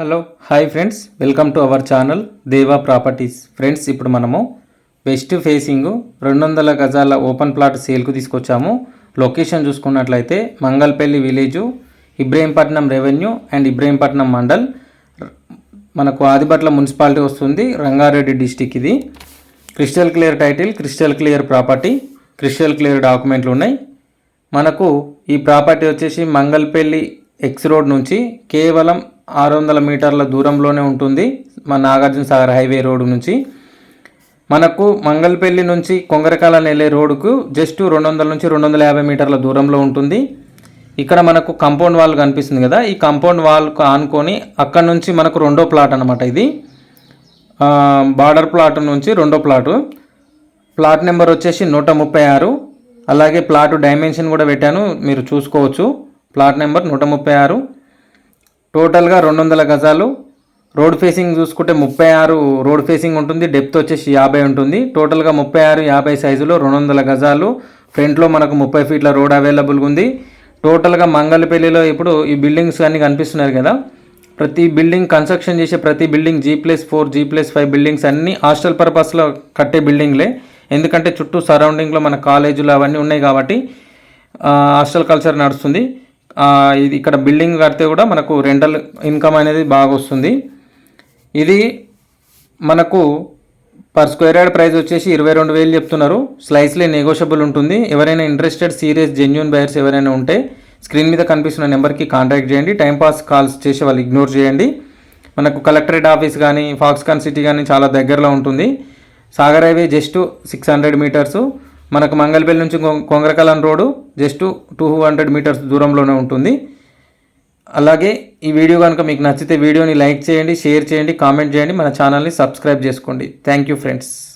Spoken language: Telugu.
Hello hi friends. Welcome to our channel Deva properties. Friends ఇప్పుడు మనము వెస్ట్ ఫేసింగ్ రెండు వందల గజాల ఓపెన్ ప్లాట్ సేల్కు తీసుకొచ్చాము. లొకేషన్ చూసుకున్నట్లయితే Mangalpalli village Ibrahimpatnam revenue and Ibrahimpatnam mandal. మనకు ఆదిపట్ల మున్సిపాలిటీ వస్తుంది రంగారెడ్డి డిస్టిక్ ఇది. Crystal clear title crystal clear property crystal clear డాక్యుమెంట్లు ఉన్నాయి. మనకు ఈ ప్రాపర్టీ వచ్చేసి మంగళపల్లి ఎక్స్ రోడ్ నుంచి కేవలం ఆరు వందల మీటర్ల దూరంలోనే ఉంటుంది మన నాగార్జున సాగర్ హైవే రోడ్ నుంచి. మనకు మంగళపల్లి నుంచి కొంగరకాల వెళ్ళే రోడ్డుకు జస్ట్ రెండు వందల నుంచి రెండు వందల యాభై మీటర్ల దూరంలో ఉంటుంది. ఇక్కడ మనకు కంపౌండ్ వాల్ కనిపిస్తుంది కదా ఈ కంపౌండ్ వాల్కు ఆనుకొని అక్కడ నుంచి మనకు రెండో ప్లాట్ అనమాట ఇది. బార్డర్ ప్లాట్ నుంచి రెండో ప్లాటు. ప్లాట్ నెంబర్ వచ్చేసి నూట ముప్పై ఆరు. అలాగే ప్లాట్ డైమెన్షన్ కూడా పెట్టాను మీరు చూసుకోవచ్చు. ప్లాట్ నెంబర్ నూట ముప్పై ఆరు. టోటల్గా రెండు వందల గజాలు. రోడ్ ఫేసింగ్ చూసుకుంటే ముప్పై ఆరు రోడ్ ఫేసింగ్ ఉంటుంది డెప్త్ వచ్చేసి యాభై ఉంటుంది. టోటల్గా ముప్పై ఆరు యాభై సైజులో రెండు వందల గజాలు. ఫ్రంట్లో మనకు ముప్పై ఫీట్ల రోడ్ అవైలబుల్గా ఉంది. టోటల్గా మంగళపల్లిలో ఇప్పుడు ఈ బిల్డింగ్స్ అన్నీ కనిపిస్తున్నారు కదా. ప్రతి బిల్డింగ్ కన్స్ట్రక్షన్ చేసే ప్రతి building G plus four G plus five buildings అన్నీ హాస్టల్ పర్పస్లో కట్టే బిల్డింగ్లే. ఎందుకంటే చుట్టూ సరౌండింగ్లో మన కాలేజీలు అవన్నీ ఉన్నాయి కాబట్టి హాస్టల్ కల్చర్ నడుస్తుంది. ఇది ఇక్కడ బిల్డింగ్ కడితే కూడా మనకు రెంటల్ ఇన్కమ్ అనేది బాగా వస్తుంది. ఇది మనకు పర్ స్క్వేర్ యార్డ్ ప్రైస్ వచ్చేసి ఇరవై రెండు వేలు చెప్తున్నారు. స్లైస్లీ నెగోషియబుల్ ఉంటుంది. ఎవరైనా ఇంట్రెస్టెడ్ సీరియస్ జెన్యున్ బయర్స్ ఎవరైనా ఉంటే స్క్రీన్ మీద కనిపిస్తున్న నెంబర్కి కాంటాక్ట్ చేయండి. టైంపాస్ కాల్స్ చేసే వాళ్ళు ఇగ్నోర్ చేయండి. మనకు కలెక్టరేట్ ఆఫీస్ కానీ ఫాక్స్కాన్ సిటీ కానీ చాలా దగ్గరలో ఉంటుంది. Sagar highway just six hundred metres మనకు మంగళపల్లి నుంచి కొం- Kongarakalan road just two hundred metres దూరంలోనే ఉంటుంది. అలాగే ఈ వీడియో కనుక మీకు నచ్చితే వీడియోని లైక్ చేయండి షేర్ చేయండి కామెంట్ చేయండి మన ఛానల్ని సబ్స్క్రైబ్ చేసుకోండి. Thank you friends.